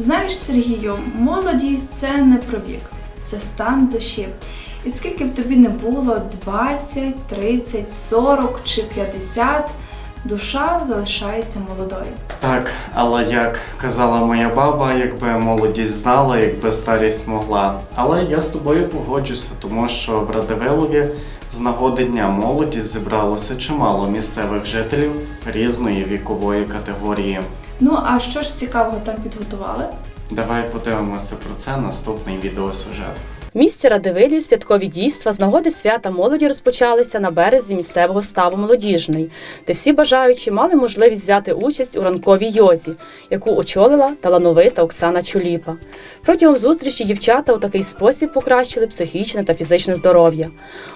Знаєш, Сергію, молодість це не про вік, це стан душі. І скільки б тобі не було 20, 30, 40 чи 50, душа залишається молодою. Так, але як казала моя баба, якби молодість знала, якби старість могла. Але я з тобою погоджуся, тому що в Радивилові з нагоди Дня молоді зібралося чимало місцевих жителів різної вікової категорії. Ну а що ж цікавого там підготували? Давай подивимося про це наступний відеосюжет. В місті Радивилі святкові дійства з нагоди свята молоді розпочалися на березі місцевого ставу молодіжний, де всі бажаючі мали можливість взяти участь у ранковій йозі, яку очолила талановита Оксана Чуліпа. Протягом зустрічі дівчата у такий спосіб покращили психічне та фізичне здоров'я.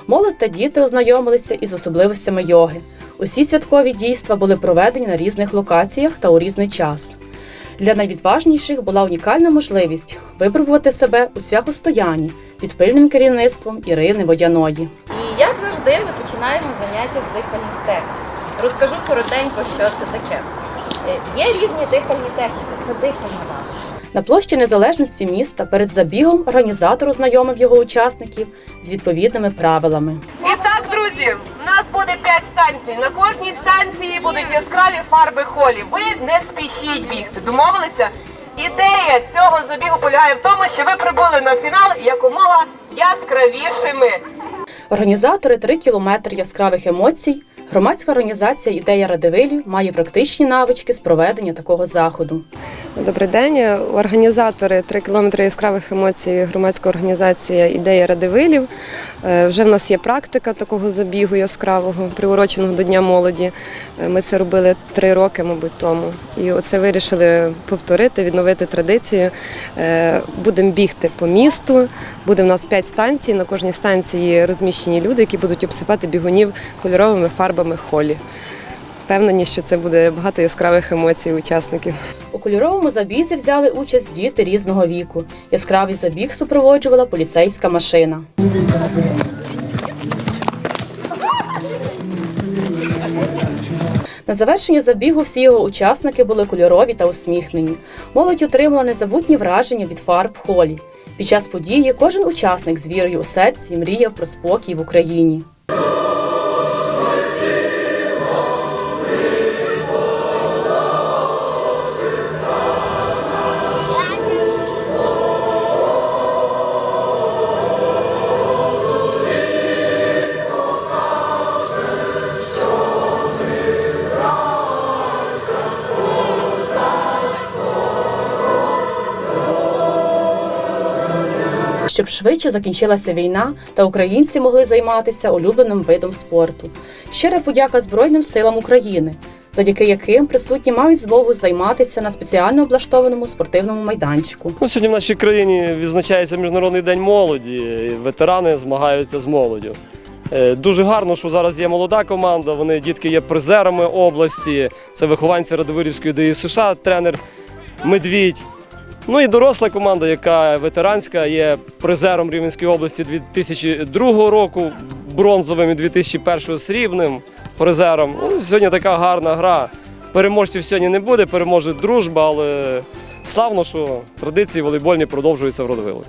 Молодь та діти ознайомилися із особливостями йоги. Усі святкові дійства були проведені на різних локаціях та у різний час. Для найвідважніших була унікальна можливість випробувати себе у цвяхостоянні під пильним керівництвом Ірини Водяної. І як завжди, ми починаємо заняття з дихальних технік. Розкажу коротенько, що це таке. Е, Є різні дихальні техніки, це дихальна наша. На площі незалежності міста перед забігом організатор ознайомив його учасників з відповідними правилами. І так, друзі, буде 5 станцій. На кожній станції будуть яскраві фарби холі. Ви не спішіть бігти. Домовилися? Ідея цього забігу полягає в тому, що ви прибули на фінал якомога яскравішими. Організатори три кілометри яскравих емоцій. Громадська організація Ідея Радивилів має практичні навички з проведення такого заходу. Добрий день. Організатори «3 кілометри яскравих емоцій, громадська організація Ідея Радивилів. Е, Вже в нас є практика такого забігу яскравого, приуроченого до Дня молоді. Е, Ми це робили три роки, мабуть, тому. І оце вирішили повторити, відновити традицію. Е, Будемо бігти по місту. Буде в нас п'ять станцій. На кожній станції розміщені люди, які будуть обсипати бігунів кольоровими фарбами холі. Впевнені, що це буде багато яскравих емоцій учасників. У кольоровому забізі взяли участь діти різного віку. Яскравий забіг супроводжувала поліцейська машина. На завершення забігу всі його учасники були кольорові та усміхнені. Молодь отримала незабутні враження від фарб холі. Під час події кожен учасник з вірою у серці мріяв про спокій в Україні. Щоб швидше закінчилася війна та українці могли займатися улюбленим видом спорту. Щира подяка Збройним силам України, завдяки яким присутні мають змогу займатися на спеціально облаштованому спортивному майданчику. Ну, сьогодні в нашій країні відзначається Міжнародний день молоді. Ветерани змагаються з молоддю. Е, Дуже гарно, що зараз є молода команда. Вони дітки є призерами області. Це вихованці Радивилівської ДІ США, тренер Медвідь. Ну і доросла команда, яка ветеранська, є призером Рівненської області 2002 року, бронзовим і 2001 срібним призером. Ну, сьогодні така гарна гра. Переможців сьогодні не буде, переможе дружба, але славно, що традиції волейбольні продовжуються в Родовилові.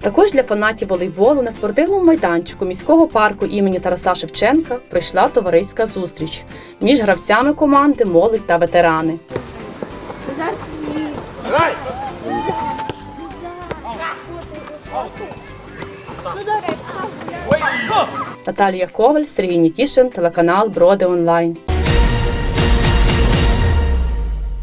Також для фанатів волейболу на спортивному майданчику міського парку імені Тараса Шевченка пройшла товариська зустріч між гравцями команди молодь та ветерани. Наталія Коваль, Сергій Нікішин, телеканал Броди Онлайн.